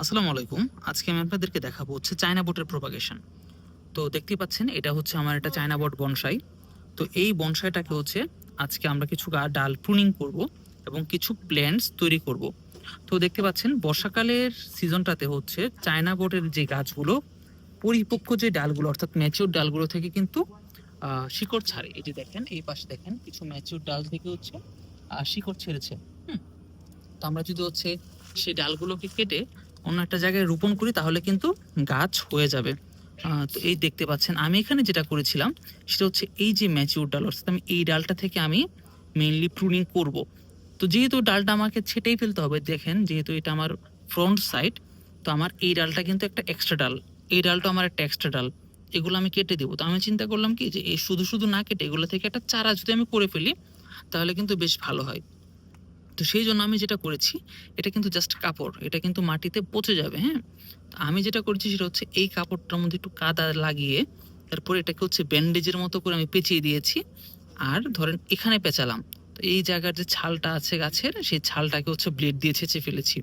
আসসালামু আলাইকুম। আজকে আমি আপনাদেরকে দেখাবো হচ্ছে চায়না বোটের প্রোপাগেশন তো দেখতেই পাচ্ছেন, এটা হচ্ছে আমার একটা চায়না বোট বনসাই। তো এই বনসাইটাকে হচ্ছে আজকে আমরা কিছু ডাল প্রুনিং করব এবং কিছু প্ল্যান্টস তৈরি করব। তো দেখতে পাচ্ছেন, বর্ষাকালের সিজনটাতে হচ্ছে চায়না বোটের যে গাছগুলো, পরিপক্ক যে ডালগুলো, অর্থাৎ ম্যাচিওর ডালগুলো থেকে কিন্তু শিকড় ছাড়ে। যে দেখেন, এই পাশে দেখেন, কিছু ম্যাচিওর ডাল থেকে হচ্ছে শিকড় ছেড়েছে। তো আমরা যদি হচ্ছে সেই ডালগুলোকে কেটে অন্য একটা জায়গায় রোপণ করি, তাহলে কিন্তু গাছ হয়ে যাবে। তো এই দেখতে পাচ্ছেন, আমি এখানে যেটা করেছিলাম, সেটা হচ্ছে এই যে ম্যাচিউর ডাল, অর্থাৎ আমি এই ডালটা থেকে আমি মেইনলি প্রুনিং করব। তো যেহেতু ডালটা আমাকে ছেটেই ফেলতে হবে, দেখেন যেহেতু এটা আমার ফ্রন্ট সাইড তো আমার এই ডালটা কিন্তু একটা এক্সট্রা ডাল। এই ডালটা আমার একটা এক্সট্রা ডাল, এগুলো আমি কেটে দেবো। তো আমি চিন্তা করলাম কি, যে এই শুধু শুধু না কেটে, এগুলো থেকে একটা চারা যদি আমি করে ফেলি, তাহলে কিন্তু বেশ ভালো হয়। তো সেই জন্য আমি যেটা করেছি, এটা কিন্তু জাস্ট কাপড়, এটা কিন্তু মাটিতে পচে যাবে হ্যাঁ? তো আমি যেটা করেছি সেটা হচ্ছে এই কাপড়টার মধ্যে একটু কাদা লাগিয়ে, তারপরে এটাকে হচ্ছে ব্যান্ডেজের মতো করে আমি পেঁচিয়ে দিয়েছি, আর ধরেন এখানে পেঁচালাম। তো এই জায়গার যে ছালটা আছে গাছের, সেই ছালটাকে হচ্ছে ব্লেড দিয়ে ছেঁচে ফেলেছি।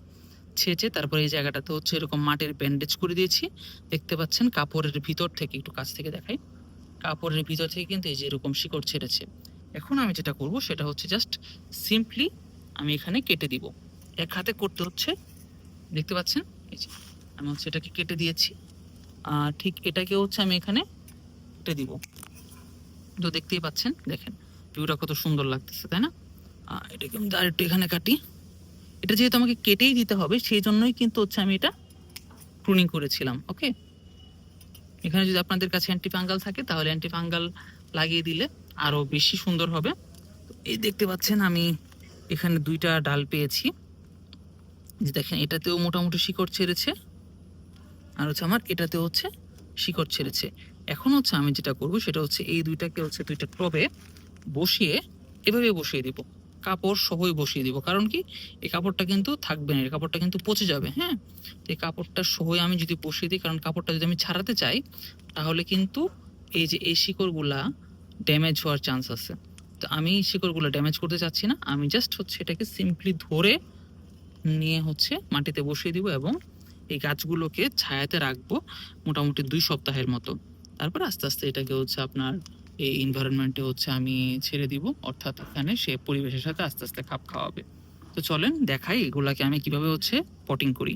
ছেঁচে তারপরে এই জায়গাটাতে হচ্ছে এরকম মাটির ব্যান্ডেজ করে দিয়েছি। দেখতে পাচ্ছেন কাপড়ের ভিতর থেকে, একটু কাছ থেকে দেখাই। কাপড়ের ভিতর থেকে কিন্তু এই যে এরকম শিকড় ছেড়েছে। এখন আমি যেটা করব সেটা হচ্ছে জাস্ট সিম্পলি আমি এখানে কেটে দিব। এক হাতে করতে হচ্ছে, দেখতে পাচ্ছেন? এই যে, আমি হচ্ছে এটাকে কেটে দিয়েছি। আর ঠিক এটাকে হচ্ছে আমি এখানে কেটে দিব। তো দেখতেই পাচ্ছেন, দেখেন, ভিউটা কত সুন্দর লাগতেছে, তাই না? এটাকে আমি ডাইরেক্ট এখানে কাটি। এটা যেহেতু আমাকে কেটেই দিতে হবে সেই জন্যই কিন্তু হচ্ছে আমি এটা প্রুনিং করেছিলাম, ওকে? এখানে যদি আপনাদের কাছে অ্যান্টিফাঙ্গাল থাকে, তাহলে অ্যান্টিফাঙ্গাল লাগিয়ে দিলে আরও বেশি সুন্দর হবে। এই দেখতে পাচ্ছেন আমি এখানে দুইটা ডাল পেয়েছি। যে দেখেন, এটাতেও মোটামুটি শিকড় ছেড়েছে। আর হচ্ছে আমার এটাতে হচ্ছে শিকড় ছেড়েছে। এখন হচ্ছে আমি যেটা করব, সেটা হচ্ছে এই দুইটাকে হচ্ছে দুইটা টবে বসিয়ে এভাবে বসিয়ে দিব। কাপড় সহই বসিয়ে দিব। কারণ কি? এই কাপড়টা কিন্তু থাকবে না, এই কাপড়টা কিন্তু পচে যাবে হ্যাঁ? তো এই কাপড়টা সহই আমি যদি বসিয়ে দিই, কারণ কাপড়টা যদি আমি ছাড়াতে চাই, তাহলে কিন্তু এই যে এই শিকড়গুলা ড্যামেজ হওয়ার চান্স আছে। তো আমি শিকড়গুলো ড্যামেজ করতে চাচ্ছি না। আমি জাস্ট হচ্ছে এটাকে সিম্পলি ধরে নিয়ে হচ্ছে মাটিতে বসিয়ে দিব এবং এই গাছগুলোকে ছায়াতে রাখব মোটামুটি দুই সপ্তাহের মতো। তারপর আস্তে আস্তে এটাকে হচ্ছে আপনার এই এনভায়রনমেন্টে হচ্ছে আমি ছেড়ে দিব। অর্থাৎ এখানে সে পরিবেশের সাথে আস্তে আস্তে খাপ খাওয়াবে। তো চলেন দেখাই এগুলাকে আমি কীভাবে হচ্ছে পটিং করি।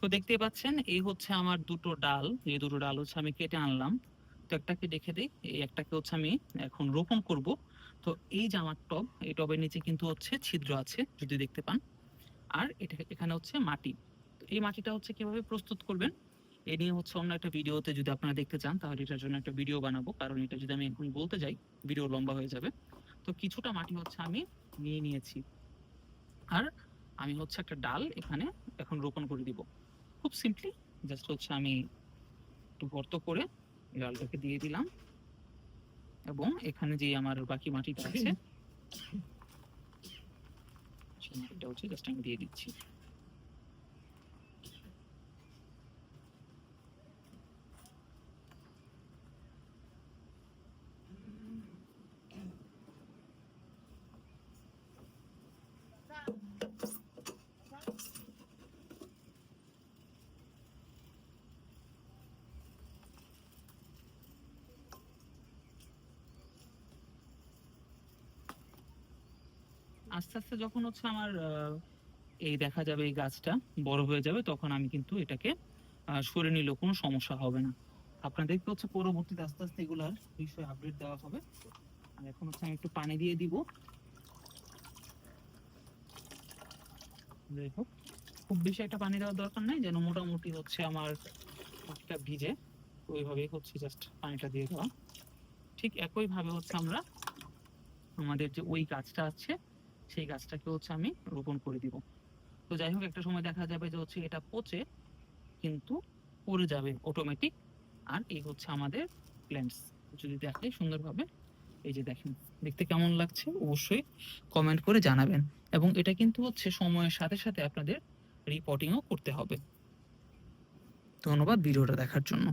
তো দেখতেই পাচ্ছেন, এই হচ্ছে আমার দুটো ডাল। এই দুটো ডাল হচ্ছে আমি কেটে আনলাম। তো একটাকে দেখে দিই। এই একটাকে হচ্ছে আমি এখন রোপণ করব। তো এই যে আমার টব, এই টবের নিচে কিন্তু হচ্ছে ছিদ্র আছে, যদি দেখতে পান। আর এটা এখানে হচ্ছে মাটি। তো এই মাটিটা হচ্ছে কীভাবে প্রস্তুত করবেন, এ নিয়ে হচ্ছে অন্য একটা ভিডিওতে যদি আপনারা দেখতে চান, তাহলে এটার জন্য একটা ভিডিও বানাবো। কারণ এটা যদি আমি এখন বলতে যাই, ভিডিও লম্বা হয়ে যাবে। তো কিছুটা মাটি হচ্ছে আমি নিয়ে নিয়েছি। আর আমি হচ্ছে একটা ডাল এখানে এখন রোপণ করে দিব। খুব সিম্পলি জাস্ট হচ্ছে আমি একটু গর্ত করে এই ডালটাকে দিয়ে দিলাম। এবং এখানে যে আমার বাকি মাটিটা আছে, সেই মাটিটা হচ্ছে জাস্ট আমি দিয়ে দিচ্ছি। আস্তে আস্তে যখন হচ্ছে আমার এই দেখা যাবে এই গাছটা বড় হয়ে যাবে, তখন আমি কিন্তু এটাকে সরে নিলেও কোনো সমস্যা হবে না। আপনাদেরকে হচ্ছে পরবর্তীতে আস্তে আস্তে এগুলার বিষয়ে আপডেট দেওয়া হবে। আর এখন হচ্ছে আমি একটু পানি দিয়ে দিব। যাই হোক, খুব বেশি একটা পানি দেওয়ার দরকার নাই, যেন মোটামুটি হচ্ছে আমার মাটিটা ভিজে। ওইভাবেই হচ্ছে জাস্ট পানিটা দিয়ে দেওয়া। ঠিক একইভাবে হচ্ছে আমরা আমাদের যে ওই গাছটা আছে সেই গাছটাকে হচ্ছে আমি রোপণ করে দিব। তো যাই হোক, একটা সময় দেখা যাবে যে হচ্ছে এটা পচে কিন্তু পড়ে যাবে অটোমেটিক আর এই হচ্ছে আমাদের প্ল্যান্টস যদি দেখাই সুন্দরভাবে, এই যে দেখেন, দেখতে কেমন লাগছে অবশ্যই কমেন্ট করে জানাবেন এবং এটা কিন্তু হচ্ছে সময়ের সাথে সাথে আপনাদের রিপোর্টিংও করতে হবে। ধন্যবাদ ভিডিওটা দেখার জন্য।